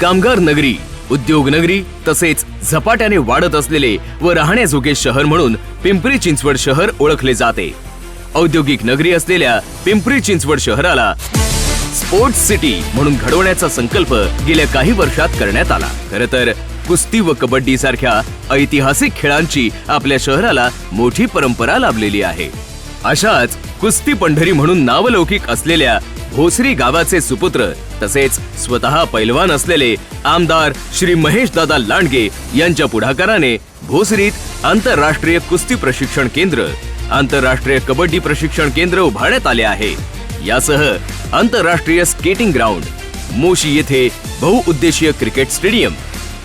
कामगार नगरी उद्योग नगरी तसेच झपाट्याने वाढत असलेले व राहण्याजोगे शहर म्हणून पिंपरी चिंचवड शहर ओळखले जाते. औद्योगिक नगरी असलेल्या पिंपरी चिंचवड शहराला स्पोर्ट्स सिटी म्हणून घडवण्याचा संकल्प गेल्या काही वर्षात करण्यात आला. खर तर कुस्ती व कबड्डी सारख्या ऐतिहासिक खेळांची आपल्या शहराला मोठी परंपरा लाभलेली आहे. अशाच कुस्ती पंढरी म्हणून नावलौकिक असलेल्या भोसरी गावाचे सुपुत्र तसेच स्वतः पैलवान असलेले आमदार श्री महेश दादा लांडगे यांच्या पुढाकाराने भोसरीत आंतरराष्ट्रीय कुस्ती प्रशिक्षण केंद्र आंतरराष्ट्रीय कबड्डी प्रशिक्षण केंद्र उभारण्यात आले आहे. यासह आंतरराष्ट्रीय स्केटिंग ग्राउंड मोशी येथे बहुउद्देशीय क्रिकेट स्टेडियम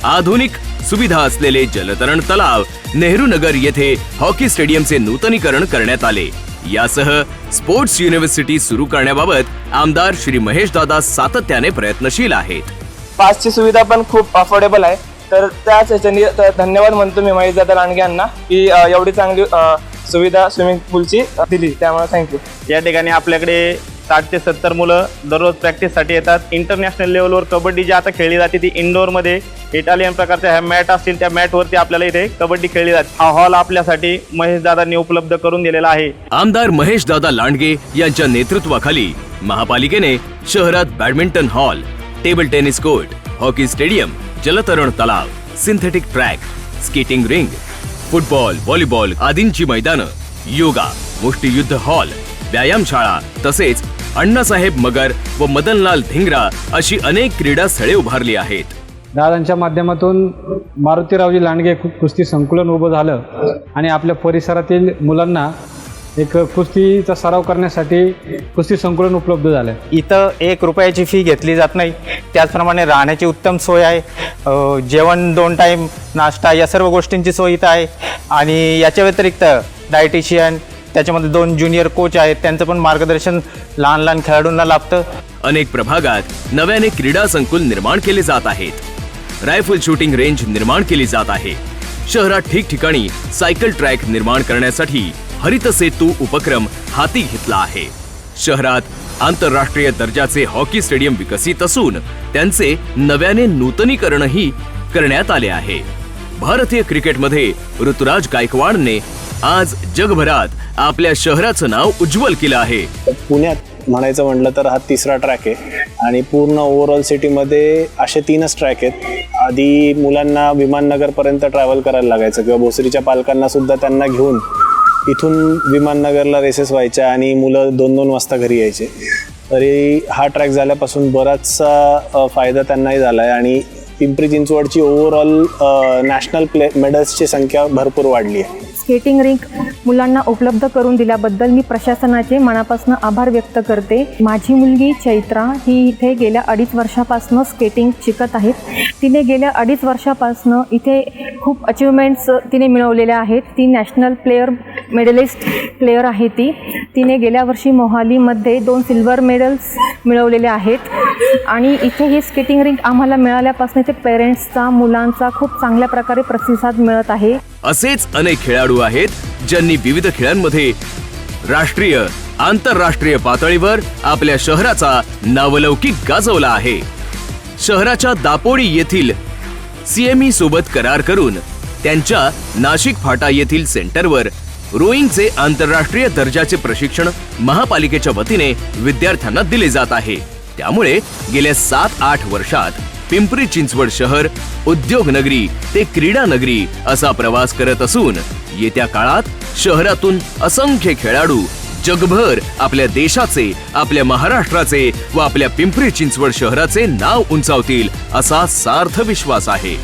आधुनिक सुविधा असलेले जलतरण तलाव नेहरू नगर येथे हॉकी स्टेडियमचे नूतनीकरण करण्यात आले. यासह स्पोर्ट्स युनिव्हर्सिटी सुरू करण्याबाबत आमदार श्री महेशदादा सातत्याने प्रयत्नशील आहेत. पासची सुविधा पण खूप अफोर्डेबल आहे. तर त्याच ह्याच्यानी तर धन्यवाद म्हणतो मी महेश दादा लांडगे यांना की एवढी चांगली सुविधा स्विमिंग पूलची दिली. त्यामुळे थँक्यू या ठिकाणी आपल्याकडे साठ ते सत्तर मुलं दररोज प्रॅक्टिससाठी येतात. इंटरनॅशनल लेवलवर कबड्डी जी आता खेळली जाते ती इंडोरमध्ये इटालियन प्रकारच्या ह्या मॅट असतील त्या मॅटवरती आपल्याला इथे कबड्डी खेळली जाते. हा हॉल आपल्यासाठी महेश दादांनी उपलब्ध करून दिलेला आहे. आमदार महेश दादा लांडगे यांच्या नेतृत्वाखाली महापालिकेने शहरात badminton hall table tennis court hockey stadium जलतरण तलाव synthetic track skating ring football volleyball आदींची मैदानं योगा मुष्टीयुद्ध हॉल व्यायामशाळा तसेच अण्णासाहेब मगर व मदनलाल धिंगरा अशी अनेक क्रीडा स्थळे उभारली आहेत. दादांच्या माध्यमातून मारुतीरावजी लांडगे कु- कुस्ती संकुलन उभं झालं आणि आपल्या परिसरातील मुलांना एक कुस्तीचा सराव करण्यासाठी कुस्ती संकुलन उपलब्ध झालं. इथं एक रुपयाची फी घेतली जात नाही. त्याचप्रमाणे राहण्याची उत्तम सोय आहे. जेवण दोन टाईम नाश्ता या सर्व गोष्टींची सोय इथं आहे. आणि याच्या व्यतिरिक्त डायटिशियन त्याच्यामध्ये दोन ज्युनियर कोच आहेत. त्यांचं पण मार्गदर्शन लहान लहान खेळाडूंना लाभतं. अनेक प्रभागात नव्याने क्रीडा संकुल निर्माण केले जात आहेत. रायफल शूटिंग रेंज निर्माण केली जात आहे. शहरात ठिकठिकाणी सायकल ट्रॅक निर्माण करण्यासाठी हरित सेतू उपक्रम हाती घेतला आहे. शहरात आंतरराष्ट्रीय दर्जाचे हॉकी स्टेडियम विकसित असून त्यांचे नव्याने नूतनीकरणही करण्यात आले आहे. भारतीय क्रिकेटमध्ये ऋतुराज गायकवाडने आज जगभरात आपल्या शहराचं नाव उज्ज्वल केलं आहे. पुण्यात म्हणायचं म्हटलं तर हा तिसरा ट्रॅक आहे. आणि पूर्ण ओव्हरऑल सिटीमध्ये असे तीनच ट्रॅक आहेत. आधी मुलांना विमाननगरपर्यंत ट्रॅव्हल करायला लागायचं किंवा भोसरीच्या पालकांना सुद्धा त्यांना घेऊन इथून विमाननगरला रेसेस व्हायच्या आणि मुलं दोन दोन वाजता घरी यायचे. तरी हा ट्रॅक झाल्यापासून बराचसा फायदा त्यांनाही झाला आहे आणि पिंपरी चिंचवडची ओव्हरऑल नॅशनल प्ले मेडल्सची संख्या भरपूर वाढली आहे. स्केटिंग रिंक मुलांना उपलब्ध करून दिल्याबद्दल मी प्रशासनाचे मनापासून आभार व्यक्त करते. माझी मुलगी चैत्रा ही इथे गेल्या अडीच वर्षापासून स्केटिंग शिकत आहेत. तिने गेल्या अडीच वर्षापासून इथे खूप अचिव्हमेंट्स तिने मिळवलेल्या आहेत. ती नॅशनल प्लेयर मेडलिस्ट प्लेयर आहे ती. तिने गेल्या वर्षी मोहालीमध्ये दोन सिल्वर मेडल्स मिळवलेले आहेत. आणि इथे ही स्केटिंग रिंक आम्हाला मिळाल्यापासून इथे पेरेंट्सचा मुलांचा खूप चांगल्या प्रकारे प्रतिसाद मिळत आहे. असेच अनेक खेळाडू आहेत ज्यांनी विविध खेळांमध्ये राष्ट्रीय आंतरराष्ट्रीय पातळीवर आपल्या शहराचा नावलौकिक गाजवला आहे. शहराच्या दापोडी येथील सीएमई सोबत करार करून त्यांच्या नाशिक फाटा येथील सेंटरवर रोईंगचे आंतरराष्ट्रीय दर्जाचे प्रशिक्षण महापालिकेच्या वतीने विद्यार्थ्यांना दिले जात आहे. त्यामुळे गेल्या सात आठ वर्षात पिंपरी चिंचवड शहर उद्योग नगरी ते क्रीडा नगरी असा प्रवास करत असून येत्या काळात शहरातून असंख्य खेळाडू जगभर आपल्या देशाचे आपल्या महाराष्ट्राचे व आपल्या पिंपरी चिंचवड शहराचे नाव उंचावतील असा सार्थ विश्वास आहे.